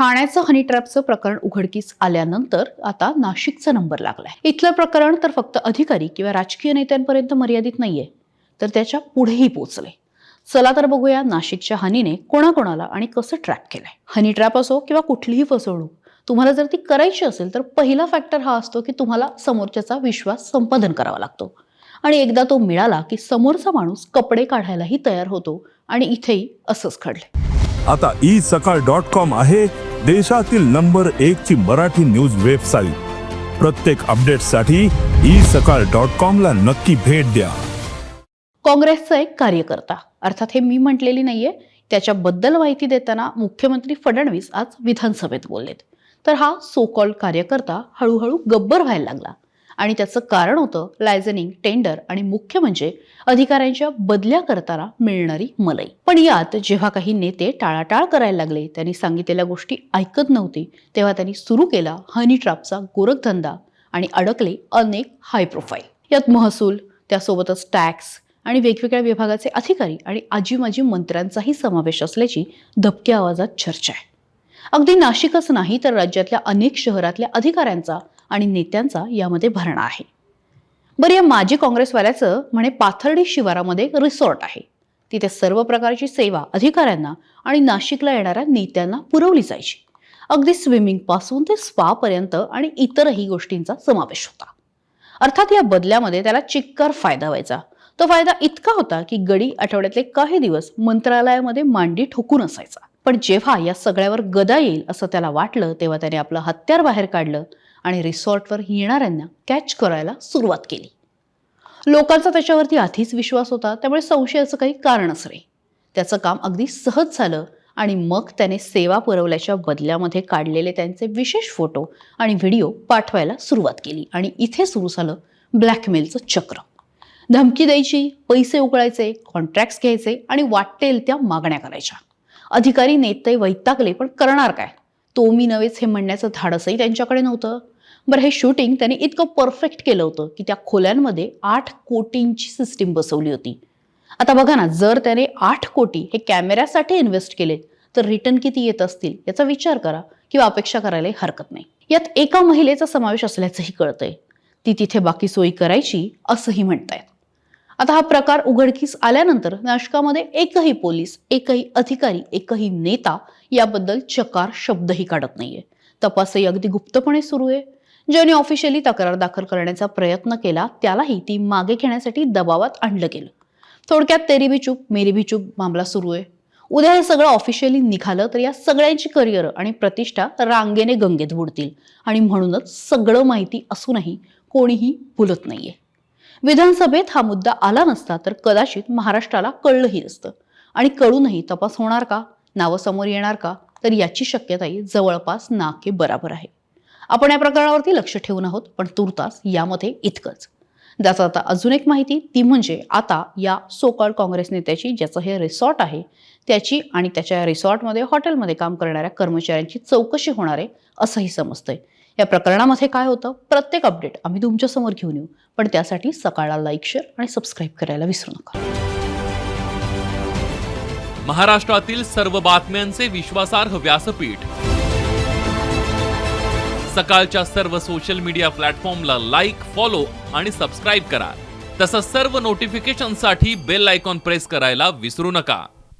ठाण्याचं हनी ट्रॅपचं प्रकरण उघडकीस आल्यानंतर आता नाशिकचा नंबर लागलाय. इथलं प्रकरण तर फक्त अधिकारी किंवा राजकीय नेत्यांपर्यंत मर्यादित नाहीये. तर त्याच्या पुढेही पोहोचले चला तर बघूया नाशिकच्या हनीने कोणाकोणाला आणि कसं ट्रॅप केलंय. हनी ट्रॅप असो किंवा कुठलीही फसवणूक तुम्हाला जर ती करायची असेल तर पहिला फॅक्टर हा असतो की तुम्हाला समोरच्याचा विश्वास संपादन करावा लागतो. आणि एकदा तो मिळाला की समोरचा माणूस कपडे काढायलाही तयार होतो आणि इथेही असंच घडले आता ई सकाळ डॉट कॉम आहे. देशातील नंबर एक ची मराठी न्यूज वेबसाईट. प्रत्येक अपडेटसाठी ई सकाळ डॉट कॉम ला नक्की भेट द्या. काँग्रेसचा एक कार्यकर्ता अर्थात हे मी म्हटलेली नाहीये त्याच्याबद्दल माहिती देताना मुख्यमंत्री फडणवीस आज विधानसभेत बोललेत. तर हा सो कॉल्ड कार्यकर्ता हळूहळू गब्बर व्हायला लागला. आणि त्याचं कारण होतं लायझनिंग टेंडर आणि मुख्य म्हणजे अधिकाऱ्यांच्या बदल्या करताना मिळणारी मलई. पण यात जेव्हा काही नेते टाळाटाळ करायला लागले त्यांनी सांगितलेल्या गोष्टी ऐकत नव्हती तेव्हा त्यांनी सुरू केला हनी ट्रॅपचा गोरखधंदा आणि अडकले अनेक हाय प्रोफाईल यात महसूल त्यासोबतच टॅक्स आणि वेगवेगळ्या विभागाचे अधिकारी आणि आजी माजी मंत्र्यांचाही समावेश असल्याची धबक्या आवाजात चर्चा आहे. अगदी नाशिकच नाही तर राज्यातल्या अनेक शहरातल्या अधिकाऱ्यांचा आणि नेत्यांचा यामध्ये भरणा आहे. बरं या माजी काँग्रेसवाल्याचं म्हणे पाथर्डी शिवारामध्ये एक रिसॉर्ट आहे. तिथे सर्व प्रकारची सेवा अधिकाऱ्यांना आणि नाशिकला येणाऱ्या नेत्यांना पुरवली जायची. अगदी स्विमिंगपासून ते स्पापर्यंत आणि इतरही गोष्टींचा समावेश होता. अर्थात या बदल्यामध्ये त्याला चिक्कार फायदा व्हायचा. तो फायदा इतका होता की गडी आठवड्यातले काही दिवस मंत्रालयामध्ये मांडी ठोकून असायचा. पण जेव्हा या सगळ्यावर गदा येईल असं त्याला वाटलं तेव्हा त्याने आपलं हत्यार बाहेर काढलं आणि रिसॉर्टवर येणाऱ्यांना कॅच करायला सुरुवात केली. लोकांचा त्याच्यावरती आधीच विश्वास होता त्यामुळे संशयाचं काही कारणच नाही. त्याचं काम अगदी सहज झालं आणि मग त्याने सेवा पुरवल्याच्या बदल्यामध्ये काढलेले त्यांचे विशेष फोटो आणि व्हिडिओ पाठवायला सुरुवात केली आणि इथे सुरू झालं ब्लॅकमेलचं चक्र. धमकी द्यायची पैसे उकळायचे कॉन्ट्रॅक्ट्स घ्यायचे आणि वाटेल त्या मागण्या करायच्या. अधिकारी नेते वैतागले पण करणार काय? तो मी नव्हेच हे म्हणण्याचं धाडसही त्यांच्याकडे नव्हतं. बरं हे शूटिंग त्यांनी इतकं परफेक्ट केलं होतं की त्या खोल्यांमध्ये आठ कोटींची सिस्टीम बसवली होती. आता बघा ना जर त्याने आठ कोटी हे कॅमेऱ्यासाठी इन्व्हेस्ट केले तर रिटर्न किती येत असतील याचा विचार करा किंवा अपेक्षा करायलाही हरकत नाही. यात एका महिलेचा समावेश असल्याचंही कळतंय. ती तिथे बाकी सोयी करायची असंही म्हणतायत. आता हा प्रकार उघडकीस आल्यानंतर नाशकामध्ये एकही पोलीस एकही अधिकारी एकही नेता याबद्दल चकार शब्दही काढत नाहीये. तपासही अगदी गुप्तपणे सुरू आहे. ज्याने ऑफिशियली तक्रार दाखल करण्याचा प्रयत्न केला त्यालाही ती मागे घेण्यासाठी दबावात आणलं गेलं. थोडक्यात तेरी भी चूप मेरी भी चूप मामला सुरू आहे. उद्या हे सगळं ऑफिशियली निघालं तर या सगळ्यांची करिअर आणि प्रतिष्ठा रांगेने गंगेत बुडतील. आणि म्हणूनच सगळं माहिती असूनही कोणीही भुलत नाहीये. विधानसभेत हा मुद्दा आला नसता तर कदाचित महाराष्ट्राला कळलंही नसतं. आणि कळूनही तपास होणार का? नावं समोर येणार का? तर याची शक्यताही जवळपास नाके बराबर आहे. आपण या प्रकरणावरती लक्ष ठेवून आहोत पण तुर्तास यामध्ये इतकंच. ज्याचा आता अजून एक माहिती ती म्हणजे आता या सोकाळ काँग्रेस नेत्याची ज्याचं हे रिसॉर्ट आहे त्याची आणि त्याच्या रिसॉर्टमध्ये हॉटेलमध्ये काम करणाऱ्या कर्मचाऱ्यांची चौकशी होणार आहे असंही समजतंय. या प्रकरणामध्ये काय होतं? प्रत्येक अपडेट आम्ही तुमच्यासमोर घेऊन येऊ. पण त्यासाठी सकाळला लाईक शेअर आणि सबस्क्राईब करायला विसरू नका. महाराष्ट्रातील सर्व बातम्यांचे विश्वासार्ह व्यासपीठ. सकाळच्या सर्व सोशल मीडिया प्लॅटफॉर्मला लाईक फॉलो आणि सबस्क्राईब करा. तसंच सर्व नोटिफिकेशनसाठी बेल आयकॉन प्रेस करायला विसरू नका.